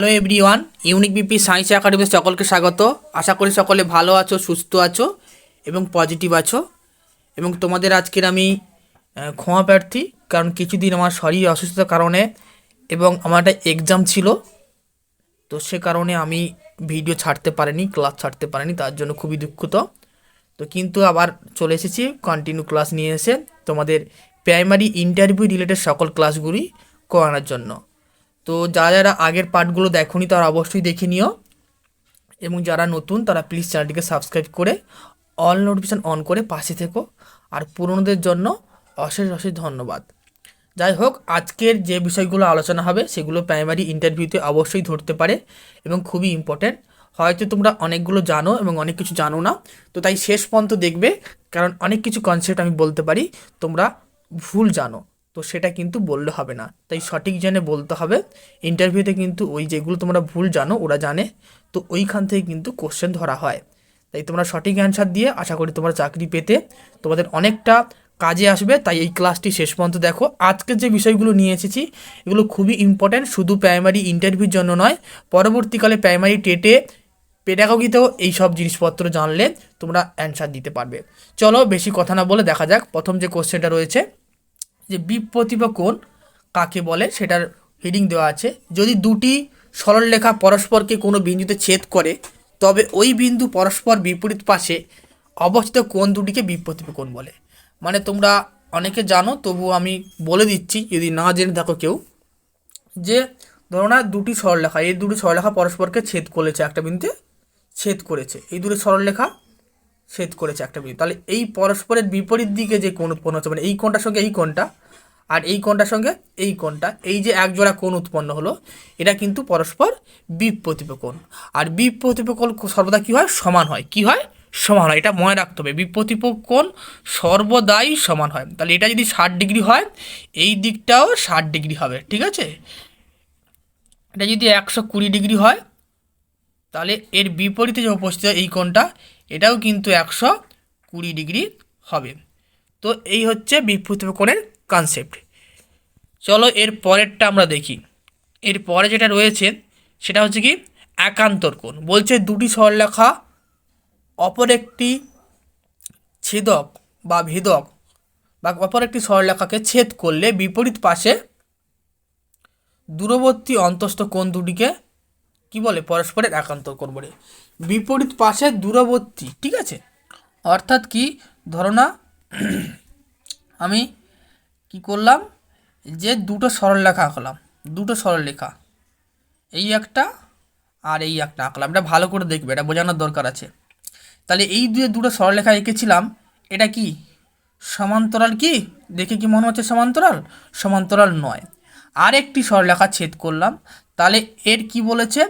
Hello everyone unique BP science একাডেমির সকলকে স্বাগত। আশা করি সকলে ভালো আছো, সুস্থ আছো এবং পজিটিভ আছো। এবং তোমাদের আজকের আমি ক্ষমা প্রার্থী, কারণ কিছুদিন আমার শরীর অসুস্থতার কারণে এবং আমার একটা এক্সাম ছিল। তো সে কারণে আমি ভিডিও ছাড়তে পারিনি ক্লাস ছাড়তে পারিনি, তার জন্য খুবই দুঃখিত। তো কিন্তু আবার চলে এসেছি কন্টিনিউ ক্লাস নিয়ে এসে তোমাদের প্রাইমারি ইন্টারভিউ রিলেটেড সকল ক্লাসগুলি করানোর জন্য। তো যারা যারা আগের পার্টগুলো দেখোনি তারা অবশ্যই দেখে নিও। এবং যারা নতুন তারা প্লিজ চ্যানেলটিকে সাবস্ক্রাইব করে অল নোটিফিকেশান অন করে পাশে থেকো। আর পুরনোদের জন্য অশেষ অশেষ ধন্যবাদ। যাই হোক, আজকের যে বিষয়গুলো আলোচনা হবে সেগুলো প্রাইমারি ইন্টারভিউতে অবশ্যই ধরতে পারে এবং খুবই ইম্পর্ট্যান্ট হয়তো তোমরা অনেকগুলো জানো এবং অনেক কিছু জানো না। তো তাই শেষ পর্যন্ত দেখবে, কারণ অনেক কিছু কনসেপ্ট আমি বলতে পারি। তোমরা ভুল জানো। তো সেটা কিন্তু বললে হবে না। তাই সঠিক জেনে বলতে হবে। ইন্টারভিউতে কিন্তু ওই যেগুলো তোমরা ভুল জানো, ওরা জানে। তো ওইখান থেকে কিন্তু কোশ্চেন ধরা হয়। তাই তোমরা সঠিক অ্যান্সার দিয়ে আশা করি তোমরা চাকরি পেতে তোমাদের অনেকটা কাজে আসবে। তাই এই ক্লাসটি শেষ পর্যন্ত দেখো। আজকের যে বিষয়গুলো নিয়ে এসেছি, এগুলো খুবই ইম্পর্ট্যান্ট শুধু প্রাইমারি ইন্টারভিউর জন্য নয়, পরবর্তীকালে প্রাইমারি টেটে পেডাগগিতেও এই সব জিনিসপত্র জানলে তোমরা অ্যান্সার দিতে পারবে। চলো বেশি কথা না বলে দেখা যাক। প্রথম যে কোশ্চেনটা রয়েছে যে কোণ কাকে বলে সেটার হেডিং দেওয়া আছে। যদি দুটি সরলরেখা পরস্পরকে কোনো বিন্দুতে ছেদ করে, তবে ওই বিন্দু পরস্পর বিপরীত পাশে অবস্থিত কোণ দুটিকে কোণ বলে। মানে তোমরা অনেকে জানো, তবু আমি বলে দিচ্ছি, যদি না জেনে থাকো কেউ, যে ধরো না দুটি সরলরেখা, এই দুটি সরলরেখা পরস্পরকে ছেদ করেছে, একটা বিন্দুতে ছেদ করেছে, এই দুটি সরলরেখা ছেদ করেছে একটা বিন্দু তাহলে এই পরস্পরের বিপরীত দিকে যে কোণ উৎপন্ন হচ্ছে মানে এই কোণটার সঙ্গে এই কোণটা, আর এই কোণটার সঙ্গে এই কোণটা, এই যে একজোড়া কোণ উৎপন্ন হলো, এটা কিন্তু পরস্পর বিপ্রতিপ কোণ। আর বিপ্রতিপ কোণ সর্বদা কী হয়? সমান হয়। কি হয়? সমান হয়। এটা মনে রাখতে হবে। বিপ্রতিপ কোণ সর্বদাই সমান হয়। তাহলে এটা যদি ষাট ডিগ্রি হয়, এই দিকটাও ষাট ডিগ্রি হবে। ঠিক আছে? এটা যদি একশো কুড়ি ডিগ্রি হয়, তাহলে এর বিপরীতে যে উপস্থিত এই কোণটা এটাও কিন্তু একশো কুড়ি ডিগ্রি হবে। তো এই হচ্ছে বিপ্রতিভ কোণের কনসেপ্ট চলো এর পরেরটা আমরা দেখি। এর পরে যেটা রয়েছে, সেটা হচ্ছে কি, একান্তর কোণ। বলছে দুটি সরলরেখা অপর একটি ছেদক বা ভেদক বা অপর একটি সরলরেখাকে ছেদ করলে বিপরীত পাশে দূরবর্তী অন্তস্থ কোণ দুটিকে কি বলে? পরস্পরের একান্তর কোণ বলে। বিপরীত পাশের দূরবর্তী, ঠিক আছে? অর্থাৎ কি? ধরো না, আমি কি করলাম? যে দুটো সরলরেখা আঁকলাম, দুটো সরলরেখা। এই একটা আর এই একটা আঁকলাম। এটা ভালো করে দেখবে, এটা বোঝানোর দরকার আছে। তাহলে এই দুয়ে দুটো সরলরেখা এঁকেছিলাম, এটা কি? সমান্তরাল কি? দেখে কি মনে হচ্ছে সমান্তরাল? সমান্তরাল নয়। আর একটি সরলরেখা ছেদ করলাম, তাহলে এর কি বলেছে?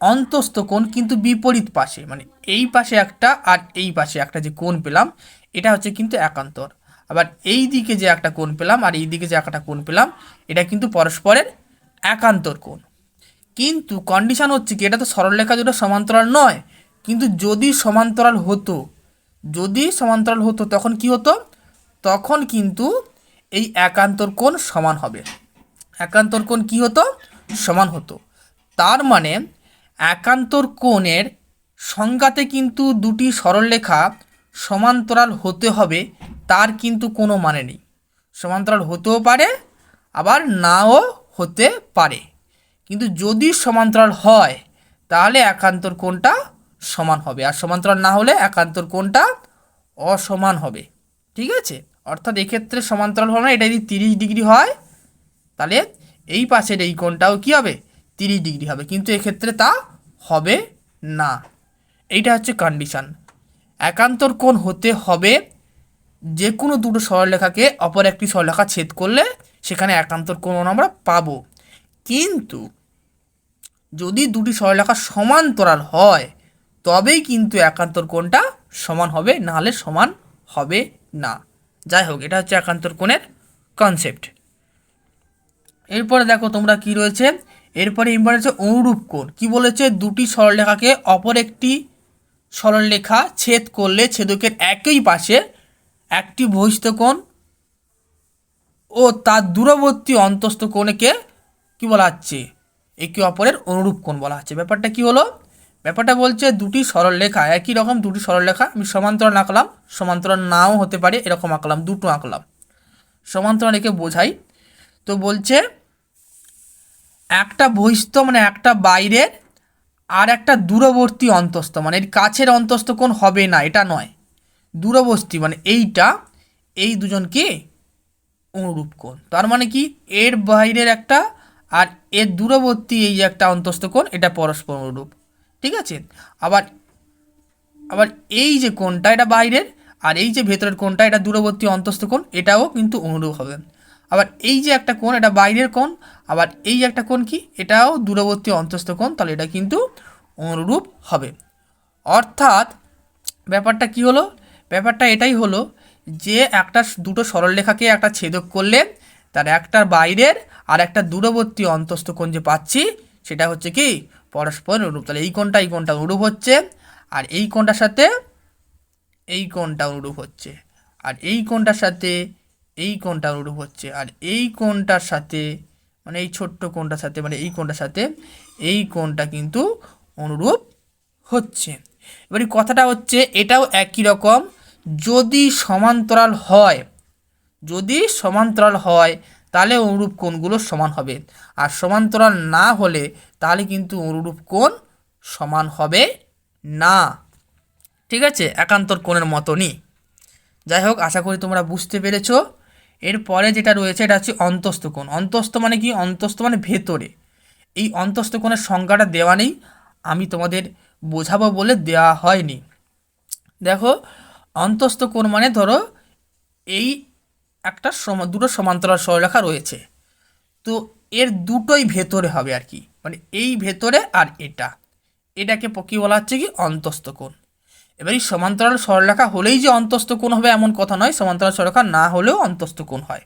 অন্তস্থ কোণ কিন্তু বিপরীত পাশে মানে এই পাশে একটা আর এই পাশে একটা যে কোণ পেলাম, এটা হচ্ছে কিন্তু একান্তর। আবার এই দিকে যে একটা কোণ পেলাম আর এই দিকে যে একটা কোণ পেলাম, এটা কিন্তু পরস্পরের একান্তর কোণ। কিন্তু কন্ডিশান হচ্ছে কি, এটা তো সরলরেখা দুটো সমান্তরাল নয়, কিন্তু যদি সমান্তরাল হতো, যদি সমান্তরাল হতো তখন কি হতো? তখন কিন্তু এই একান্তর কোণ সমান হবে। একান্তর কোণ কি হতো? সমান হতো। তার মানে একান্তর কোণের সংজ্ঞাতে কিন্তু দুটি সরলরেখা সমান্তরাল হতে হবে, তার কিন্তু কোনো মানে নেই। সমান্তরাল হতেও পারে, আবার নাও হতে পারে। কিন্তু যদি সমান্তরাল হয়, তাহলে একান্তর কোণটা সমান হবে, আর সমান্তরাল না হলে একান্তর কোণটা অসমান হবে। ঠিক আছে? অর্থাৎ এক্ষেত্রে সমান্তরাল হবে না, এটা যদি তিরিশ ডিগ্রি হয়, তাহলে এই পাশের এই কোণটাও কী হবে? তিরিশ ডিগ্রি হবে, কিন্তু এক্ষেত্রে তা হবে না। এইটা হচ্ছে কন্ডিশান একান্তর কোণ হতে হবে যে কোনো দুটো সরলরেখাকে অপর একটি সরলরেখা ছেদ করলে সেখানে একান্তর কোণ আমরা পাবো। কিন্তু যদি দুটি সরলরেখা সমান্তরাল হয়, তবেই কিন্তু একান্তর কোণটা সমান হবে, নাহলে সমান হবে না। যাই হোক, এটা হচ্ছে একান্তর কোণের কনসেপ্ট এরপরে দেখো তোমরা কি রয়েছে? এরপরে ইম্পর্টেন্ট হচ্ছে অনুরূপ কোণ। কি বলেছে? দুটি সরলরেখাকে অপর একটি সরলরেখা ছেদ করলে ছেদকের একই পাশে একটি বহিস্থ কোণ ও তার দূরবর্তী অন্তস্থ কোণকে কি বলা হচ্ছে? একে অপরের অনুরূপ কোণ বলা হচ্ছে। ব্যাপারটা কি হলো? ব্যাপারটা বলছে দুটি সরলরেখা, একই রকম দুটি সরলরেখা, আমি সমান্তরাল আঁকলাম, সমান্তরাল নাও হতে পারে, এরকম আঁকলাম, দুটো আঁকলাম। সমান্তরাল রেখে বোঝাই। তো বলছে একটা বহিস্থ মানে একটা বাইরের আর একটা দূরবর্তী অন্তস্থ। মানে এর কাছের অন্তস্থ কোণ হবে না, এটা নয়। দূরবর্তী মানে এইটা, এই দুজন কি অনুরূপ কোণ। তার মানে কি? এর বাইরের একটা আর এর দূরবর্তী এই যে একটা অন্তস্থ কোণ, এটা পরস্পর অনুরূপ। ঠিক আছে? আবার আবার এই যে কোণটা এটা বাইরের, আর এই যে ভেতরের কোণটা এটা দূরবর্তী অন্তস্থ কোণ, এটাও কিন্তু অনুরূপ হবে। আবার এই যে একটা কোণ, এটা বাইরের কোণ, আবার এই যে একটা কোণ কি? এটাও দূরবর্তী অন্তস্থ কোণ, তাহলে এটা কিন্তু অনুরূপ হবে। অর্থাৎ ব্যাপারটা কি হলো? ব্যাপারটা এটাই হলো যে একটা দুটো সরলরেখাকে একটা ছেদক করলে, তার একটার বাইরের আর একটা দূরবর্তী অন্তস্থ কোণ যে পাচ্ছি, সেটা হচ্ছে কি? পরস্পর অনুরূপ। তাহলে এই কোণটা এই কোণটা অনুরূপ হচ্ছে, আর এই কোণটার সাথে এই কোণটা অনুরূপ হচ্ছে। আর এই কোণটার সাথে এই কোণটা অনুরূপ হচ্ছে। আর এই কোণটার সাথে মানে এই ছোট্ট কোণটার সাথে মানে এই কোণটার সাথে এই কোণটা কিন্তু অনুরূপ হচ্ছে। এবার এই কথাটা হচ্ছে, এটাও একই রকম। যদি সমান্তরাল হয়, যদি সমান্তরাল হয়, তাহলে অনুরূপ কোণগুলো সমান হবে। আর সমান্তরাল না হলে, তাহলে কিন্তু অনুরূপ কোণ সমান হবে না। ঠিক আছে? একান্তর কোণের মতনই। যাই হোক, আশা করি তোমরা বুঝতে পেরেছ। এরপরে যেটা রয়েছে, এটা হচ্ছে অন্তস্থ কোণ। অন্তস্থ মানে কি? অন্তস্থ মানে ভেতরে। এই অন্তস্থ কোণের সংজ্ঞাটা দেওয়া নেই, আমি তোমাদের বোঝাবো বলে দেওয়া হয়নি। দেখো, অন্তস্থ কোণ মানে ধরো, এই একটা সম, দুটো সমান্তরাল সরলরেখা রয়েছে। তো এর দুটোই ভেতরে হবে আর কি। মানে এই ভেতরে আর এটা। এটাকে কি বলা হচ্ছে কি? অন্তস্থ কোণ। এবার এই সমান্তরাল সরলরেখা হলেই যে অন্তস্থ কোণ হবে এমন কথা নয়, সমান্তরাল সরলরেখা না হলেও অন্তস্থ কোণ হয়।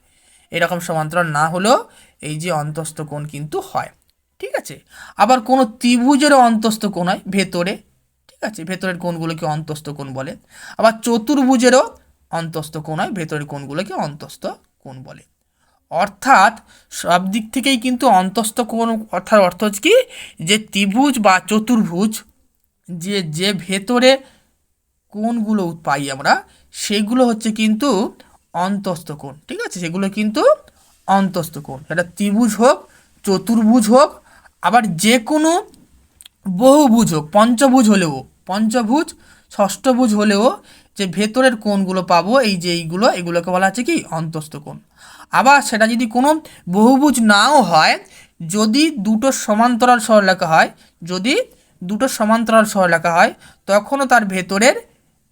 এরকম সমান্তরাল না হলেও এই যে অন্তস্থ কোণ কিন্তু হয়। ঠিক আছে? আবার কোনো ত্রিভুজেরও অন্তস্থ কোণ হয়, ভেতরে। ঠিক আছে? ভেতরের কোণগুলোকে অন্তস্থ কোণ বলে। আবার চতুর্ভুজেরও অন্তস্থ কোণ হয়, ভেতরের কোণগুলোকে অন্তস্থ কোণ বলে। অর্থাৎ সব দিক থেকেই কিন্তু অন্তস্থ কোণ অর্থাৎ অর্থ কি? যে ত্রিভুজ বা চতুর্ভুজ, যে যে ভেতরে কোণগুলো পাই আমরা, সেগুলো হচ্ছে কিন্তু অন্তস্থ কোণ, ঠিক আছে? সেগুলো কিন্তু অন্তস্থ কোণ। সেটা ত্রিভুজ হোক, চতুর্ভুজ হোক, আবার যে কোনো বহুভুজ হোক, পঞ্চভুজ হলেও, পঞ্চভুজ, ষষ্ঠভুজ হলেও যে ভেতরের কোণগুলো পাবো, এই যে এইগুলো, এগুলোকে বলা হচ্ছে কি? অন্তস্থ কোণ। আবার সেটা যদি কোনো বহুভুজ নাও হয়, যদি দুটো সমান্তরাল সরলরেখা হয়, যদি দুটো সমান্তরাল সরলরেখা হয়, তখনও তার ভেতরের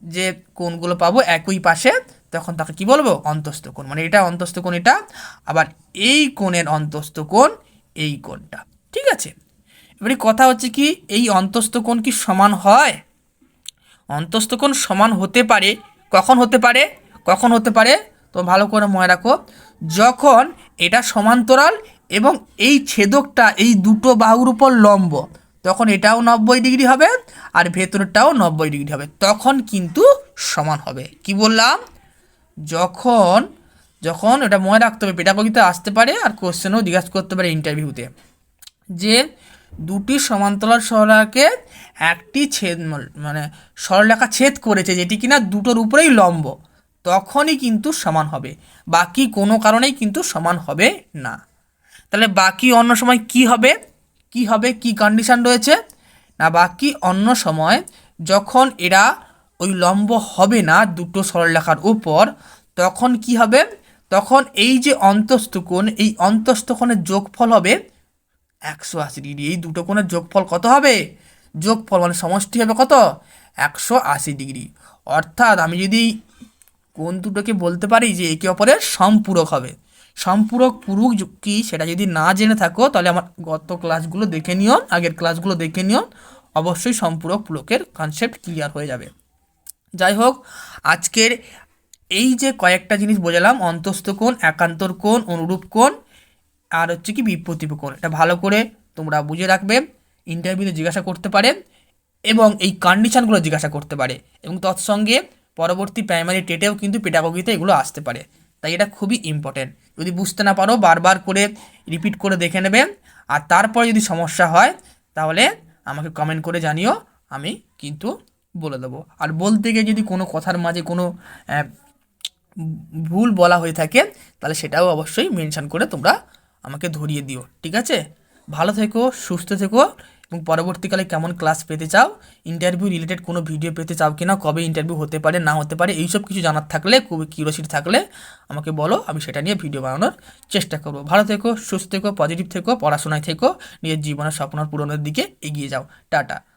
যে কোনগুলো পাবো একই পাশে, তখন তাকে কি বলব? অন্তস্থ কোণ। মানে এটা অন্তস্থ কোণ, এটা। আবার এই কোণের অন্তস্থ কোণ, এই কোণটা। ঠিক আছে? এবারে কথা হচ্ছে কি, এই অন্তস্থ কোণ কি সমান হয়? অন্তস্থ কোণ সমান হতে পারে। কখন হতে পারে? কখন হতে পারে? তো ভালো করে মনে রাখো, যখন এটা সমান্তরাল এবং এই ছেদকটা, এই দুটো বাহুর উপর লম্ব তখন এটাও নব্বই ডিগ্রি হবে আর ভেতরটাও নব্বই ডিগ্রি হবে। তখন কিন্তু সমান হবে। কি বললাম? যখন যখন, এটা মনে রাখতে হবে পেটাগোগিতে আসতে পারে আর কোশ্চেনও জিজ্ঞাসা করতে পারে ইন্টারভিউতে যে দুটি সমান্তরাল সরলরেখাকে একটি ছেদ মানে সরলরেখা ছেদ করেছে যেটি কিনা দুটোর উপরেই লম্ব, তখনই কিন্তু সমান হবে। বাকি কোনো কারণেই কিন্তু সমান হবে না। তাহলে বাকি অন্য সময় কি হবে? কি হবে, কি কন্ডিশন রয়েছে? না, বাকি অন্য সময় যখন এরা ওই লম্ব হবে না দুটো সরলরেখার উপর, তখন কি হবে? তখন এই যে অন্তস্থ কোণ এই অন্তস্থ কোণের যোগফল হবে একশো আশি ডিগ্রি। এই দুটো কোণের যোগফল কত হবে? যোগফল মানে সমষ্টি হবে কত? একশো আশি ডিগ্রি। অর্থাৎ আমি যদি কোন দুটোকে বলতে পারি যে একে অপরের সম্পূরক হবে। সম্পূরক পুরুষ কি? সেটা যদি না জেনে থাকো, তাহলে আমার গত ক্লাসগুলো দেখে নিও, আগের ক্লাসগুলো দেখে নিও। অবশ্যই সম্পূরক পুরকের কনসেপ্ট ক্লিয়ার হয়ে যাবে। যাই হোক, আজকের এই যে কয়েকটা জিনিস বোঝালাম, অন্তস্থ কোণ, একান্তর কোণ, অনুরূপ কোণ, আর হচ্ছে কি বিপ্রতীপ কোণ। এটা ভালো করে তোমরা বুঝে রাখবে ইন্টারভিউতে জিজ্ঞাসা করতে পারে এবং এই কন্ডিশনগুলো জিজ্ঞাসা করতে পারে। এবং তৎসঙ্গে পরবর্তী প্রাইমারি টেটেও কিন্তু পেটাগোগিতে এগুলো আসতে পারে। তাই এটা খুবই ইম্পর্টেন্ট যদি বুঝতে না পারো, বারবার করে রিপিট করে দেখে নেবে। আর তারপরে যদি সমস্যা হয়, তাহলে আমাকে কমেন্ট করে জানিও, আমি কিন্তু বলে দেবো। আর বলতে গিয়ে যদি কোনো কথার মাঝে কোনো ভুল বলা হয়ে থাকে, তাহলে সেটাও অবশ্যই মেনশন করে তোমরা আমাকে ধরিয়ে দিও। ঠিক আছে? ভালো থেকো, সুস্থ থেকো এবং পরবর্তীকালে কেমন ক্লাস পেতে চাও ইন্টারভিউ রিলেটেড কোনো ভিডিও পেতে চাও কিনা, কবে ইন্টারভিউ হতে পারে, না হতে পারে, এইসব কিছু জানার থাকলে, খুবই কিউরিয়াসিটি থাকলে আমাকে বলো, আমি সেটা নিয়ে ভিডিও বানানোর চেষ্টা করব। ভালো থেকো, সুস্থ থেকো পজিটিভ থেকো, পড়াশোনায় থেকো, নিজের জীবনের স্বপ্ন পূরণের দিকে এগিয়ে যাও। টাটা।